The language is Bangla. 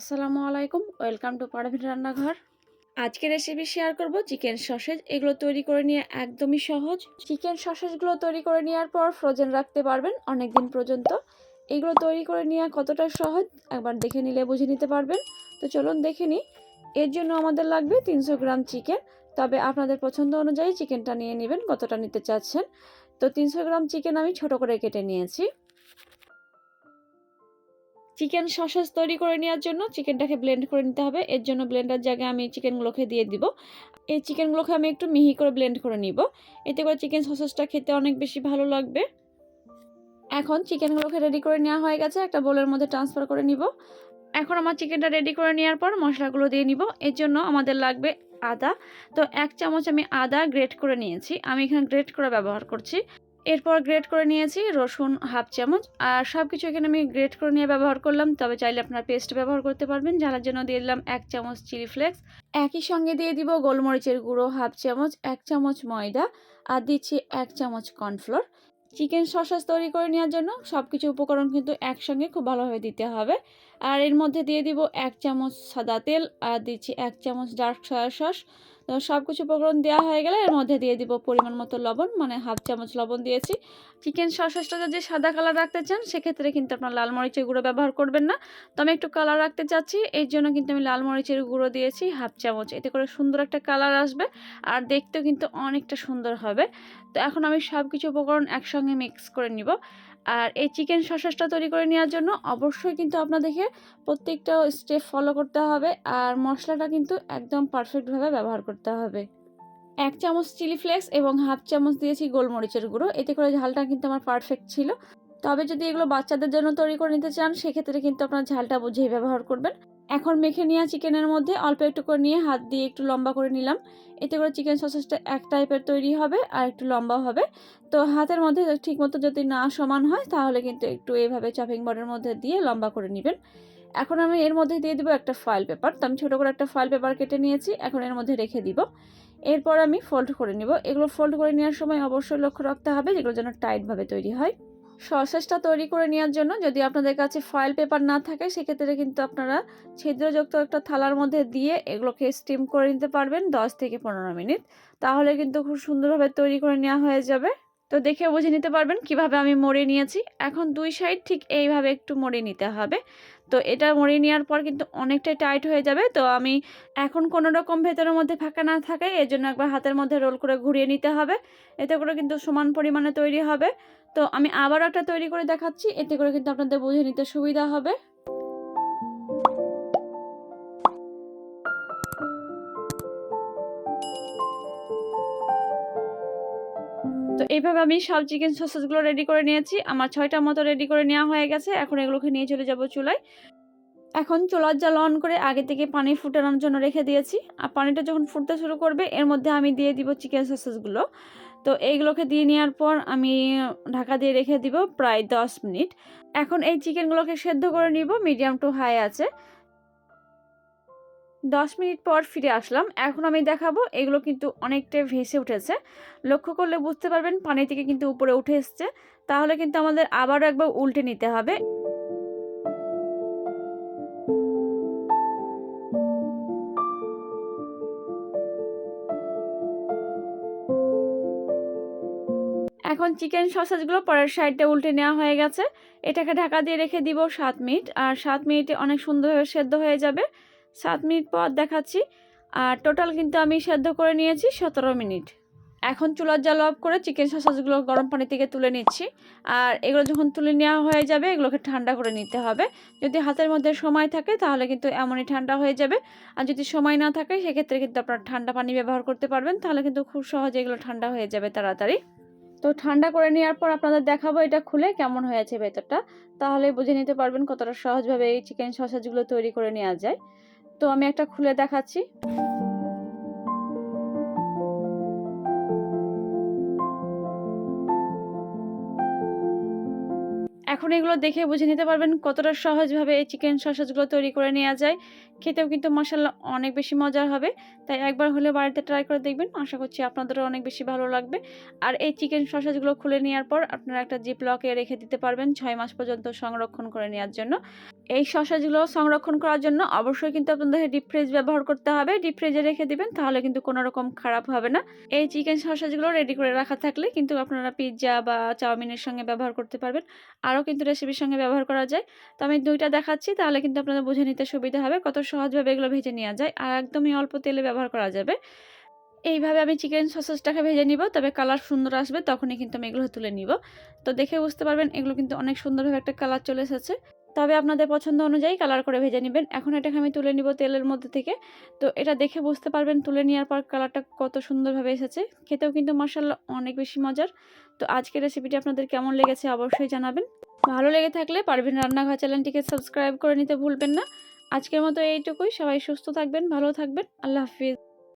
আসসালামু আলাইকুম ওয়েলকাম টু পারভিন রান্নাঘর। আজকে রেসিপি শেয়ার করব চিকেন সসেজ। এগুলো তৈরি করে নিয়ে একদমই সহজ। চিকেন সসেজগুলো তৈরি করে নেওয়ার পর ফ্রোজেন রাখতে পারবেন অনেক দিন পর্যন্ত। এগুলো তৈরি করে নেওয়া কতটা সহজ একবার দেখে নিলে বুঝে নিতে পারবেন। তো চলুন দেখে নিই। এর জন্য আমাদের লাগবে তিনশো গ্রাম চিকেন। তবে আপনাদের পছন্দ অনুযায়ী চিকেনটা নিয়ে নেবেন কতটা নিতে চাচ্ছেন। তো তিনশো গ্রাম চিকেন আমি ছোট করে কেটে নিয়েছি। চিকেন সসেজ তৈরি করে নেওয়ার জন্য চিকেনটাকে ব্লেন্ড করে নিতে হবে। এর জন্য ব্লেন্ডার জায়গায় আমি চিকেনগুলোকে দিয়ে দিব। এই চিকেনগুলোকে আমি একটু মিহি করে ব্লেন্ড করে নিব। এতে করে চিকেন সসেজটা খেতে অনেক বেশি ভালো লাগবে। এখন চিকেনগুলোকে রেডি করে নেওয়া হয়ে গেছে। একটা বোলের মধ্যে ট্রান্সফার করে নিব। এখন আমার চিকেনটা রেডি করে নেওয়ার পর মশলাগুলো দিয়ে নিব। এর জন্য আমাদের লাগবে আদা। তো এক চামচ আমি আদা গ্রেট করে নিয়েছি। আমি এখানে গ্রেট করে ব্যবহার করছি। এরপর গ্রেট করে নিয়েছি, রসুন হাফ চামচ, আর সব কিছু এখানে আমি গ্রেট করে নিয়ে ব্যবহার করলাম। তবে চাইলে আপনার পেস্ট ব্যবহার করতে পারবেন। ঝালার জন্য দিয়ে দিলাম এক চামচ চিলি ফ্লেক্স একই সঙ্গে দিয়ে দিব গোলমরিচের গুঁড়ো হাফ চামচ, এক চামচ ময়দা, আর দিচ্ছি এক চামচ কর্নফ্লোর চিকেন সসাস তৈরি করে নেওয়ার জন্য সব কিছু উপকরণ কিন্তু একসঙ্গে খুব ভালোভাবে দিতে হবে। আর এর মধ্যে দিয়ে দিব এক চামচ সাদা তেল আর দিচ্ছি এক চামচ ডার্ক সয়া সস তো সব কিছু উপকরণ দেওয়া হয়ে গেলে এর মধ্যে দিয়ে দিব পরিমাণ মতো লবণ মানে হাফ চামচ লবণ দিয়েছি। চিকেন সসটা যদি সাদা কালার রাখতে চান, সেক্ষেত্রে কিন্তু আপনার লাল মরিচের গুঁড়ো ব্যবহার করবেন না। তো আমি একটু কালার রাখতে চাচ্ছি, এর জন্য কিন্তু আমি লাল মরিচের গুঁড়ো দিয়েছি হাফ চামচ। এতে করে সুন্দর একটা কালার আসবে আর দেখতেও কিন্তু অনেকটা সুন্দর হবে। তো এখন আমি সব কিছু উপকরণ একসঙ্গে মিক্স করে নিব। আর এই চিকেন সসেসটা তৈরি করে নেওয়ার জন্য অবশ্যই কিন্তু আপনাদেরকে প্রত্যেকটা স্টেপ ফলো করতে হবে আর মশলাটা কিন্তু একদম পারফেক্টভাবে ব্যবহার করতে হবে। এক চামচ চিলি ফ্লেক্স এবং হাফ চামচ দিয়েছি গোলমরিচের গুঁড়ো, এতে করে ঝালটা কিন্তু আমার পারফেক্ট ছিল। তবে যদি এগুলো বাচ্চাদের জন্য তৈরি করে নিতে চান, সেক্ষেত্রে কিন্তু আপনার ঝালটা বুঝেই ব্যবহার করবেন। এখন মেখে নেওয়া চিকেনের মধ্যে অল্প একটু করে নিয়ে হাত দিয়ে একটু লম্বা করে নিলাম। এতে করে চিকেন সসেসটা এক টাইপের তৈরি হবে আর একটু লম্বা হবে। তো হাতের মধ্যে ঠিকমতো যদি না সমান হয়, তাহলে কিন্তু একটু এইভাবে চপিং বোর্ডের মধ্যে দিয়ে লম্বা করে নেবেন। এখন আমি এর মধ্যে দিয়ে দিব একটা ফয়েল পেপার তো আমি ছোটো করে একটা ফয়েল পেপার কেটে নিয়েছি, এখন এর মধ্যে রেখে দিব। এরপর আমি ফোল্ড করে নিব। এগুলো ফোল্ড করে নেওয়ার সময় অবশ্যই লক্ষ্য রাখতে হবে যেগুলো যেন টাইটভাবে তৈরি হয়। সসেসটা তৈরি করে নেওয়ার জন্য যদি আপনাদের কাছে ফয়েল পেপার না থাকে, সেক্ষেত্রে কিন্তু আপনারা ছিদ্রযুক্ত একটা থালার মধ্যে দিয়ে এগুলোকে স্টিম করে নিতে পারবেন দশ থেকে পনেরো মিনিট। তাহলে কিন্তু খুব সুন্দরভাবে তৈরি করে নেওয়া হয়ে যাবে। তো দেখে বুঝে নিতে পারবেন কীভাবে আমি মরে নিয়েছি। এখন দুই সাইড ঠিক এইভাবে একটু মরে নিতে হবে। তো এটা মরে নেওয়ার পর কিন্তু অনেকটাই টাইট হয়ে যাবে। তো আমি এখন কোনো রকম ভেতরের মধ্যে ফাঁকা না থাকে এর জন্য একবার হাতের মধ্যে রোল করে ঘুরিয়ে নিতে হবে। এতে করে কিন্তু সমান পরিমাণে তৈরি হবে। তো আমি আবার একটা তৈরি করে দেখাচ্ছি। এতে করে কিন্তু আপনাদের বুঝে নিতে সুবিধা হবে। তো এইভাবে আমি সব চিকেন সসেসগুলো রেডি করে নিয়েছি। আমার ছয়টার মতো রেডি করে নেওয়া হয়ে গেছে। এখন এগুলোকে নিয়ে চলে যাব চুলায়। এখন চুলার জাল অন করে আগে থেকে পানি ফুটানোর জন্য রেখে দিয়েছি। আর পানিটা যখন ফুটতে শুরু করবে, এর মধ্যে আমি দিয়ে দিব চিকেন সসেসগুলো। তো এইগুলোকে দিয়ে নেওয়ার পর আমি ঢাকা দিয়ে রেখে দিব প্রায় দশ মিনিট। এখন এই চিকেনগুলোকে সেদ্ধ করে নিব। মিডিয়াম টু হাই আছে। দশ মিনিট পর ফিরে আসলাম। এখন আমি দেখাবো, এগুলো কিন্তু অনেকটা ভেসে উঠেছে। লক্ষ্য করলে বুঝতে পারবেন পানি থেকে কিন্তু উপরে উঠে এসছে। তাহলে কিন্তু আমাদের আবারও একবার উল্টে নিতে হবে। এখন চিকেন সসেজগুলো পরের সাইডটা উল্টে নেওয়া হয়ে গেছে। এটাকে ঢাকা দিয়ে রেখে দিব সাত মিনিট। আর সাত মিনিটে অনেক সুন্দরভাবে সেদ্ধ হয়ে যাবে। সাত মিনিট পর দেখাচ্ছি। আর টোটাল কিন্তু আমি সেদ্ধ করে নিয়েছি সতেরো মিনিট। এখন চুলার জাল অফ করে চিকেন সসাসগুলো গরম পানি থেকে তুলে নিচ্ছি। আর এগুলো যখন তুলে নেওয়া হয়ে যাবে, এগুলোকে ঠান্ডা করে নিতে হবে। যদি হাতের মধ্যে সময় থাকে, তাহলে কিন্তু এমনই ঠান্ডা হয়ে যাবে। আর যদি সময় না থাকে, সেক্ষেত্রে কিন্তু আপনার ঠান্ডা পানি ব্যবহার করতে পারবেন। তাহলে কিন্তু খুব সহজে এগুলো ঠান্ডা হয়ে যাবে তাড়াতাড়ি। তো ঠান্ডা করে নেওয়ার পর আপনাদের দেখাবো এটা খুলে কেমন হয়েছে ভেতরটা। তাহলে বুঝে নিতে পারবেন কতটা সহজভাবে এই চিকেন সসাজগুলো তৈরি করে নেওয়া যায়। তো আমি একটা খুলে দেখাচ্ছি। এখন এগুলো দেখে বুঝে নিতে পারবেন কতটা সহজভাবে এই চিকেন সসেজগুলো তৈরি করে নেওয়া যায়। খেতেও কিন্তু মশাল্লা অনেক বেশি মজার হবে। তাই একবার হলে বাড়িতে ট্রাই করে দেখবেন। আশা করছি আপনাদেরও অনেক বেশি ভালো লাগবে। আর এই চিকেন সসেজগুলো খুলে নেওয়ার পর আপনারা একটা জিপ লকে রেখে দিতে পারবেন ছয় মাস পর্যন্ত সংরক্ষণ করে নেওয়ার জন্য। এই সসেজগুলো সংরক্ষণ করার জন্য অবশ্যই কিন্তু আপনাদের ডিপ ফ্রিজ ব্যবহার করতে হবে। ডিপ ফ্রিজে রেখে দিবেন, তাহলে কিন্তু কোনো রকম খারাপ হবে না। এই চিকেন সসেজগুলো রেডি করে রাখা থাকলে কিন্তু আপনারা পিৎজা বা চাউমিনের সঙ্গে ব্যবহার করতে পারবেন। আরও কিন্তু রেসিপির সঙ্গে ব্যবহার করা যায়। তো আমি দুইটা দেখাচ্ছি, তাহলে কিন্তু আপনাদের বুঝে নিতে সুবিধা হবে কত সহজভাবে এগুলো ভেজে নেওয়া যায় আর একদমই অল্প তেলে ব্যবহার করা যাবে। এইভাবে আমি চিকেন সসেসটাকে ভেজে নিব, তবে কালার সুন্দর আসবে, তখনই কিন্তু আমি এগুলো তুলে নিব। তো দেখে বুঝতে পারবেন এগুলো কিন্তু অনেক সুন্দরভাবে একটা কালার চলে এসেছে। তবে আপনাদের পছন্দ অনুযায়ী কালার করে ভেজে নেবেন। এখন এটাকে আমি তুলে নিব তেলের মধ্যে থেকে। তো এটা দেখে বুঝতে পারবেন তুলে নেওয়ার পর কালারটা কত সুন্দরভাবে এসেছে। খেতেও কিন্তু মশাল্লা অনেক বেশি মজার। তো আজকের রেসিপিটি আপনাদের কেমন লেগেছে অবশ্যই জানাবেন। ভালো লেগে থাকলে পারবেন রান্নাঘর চ্যানেলটিকে সাবস্ক্রাইব করে নিতে ভুলবেন না। আজকের মতো এইটুকুই। সবাই সুস্থ থাকবেন, ভালো থাকবেন। আল্লাহ হাফিজ।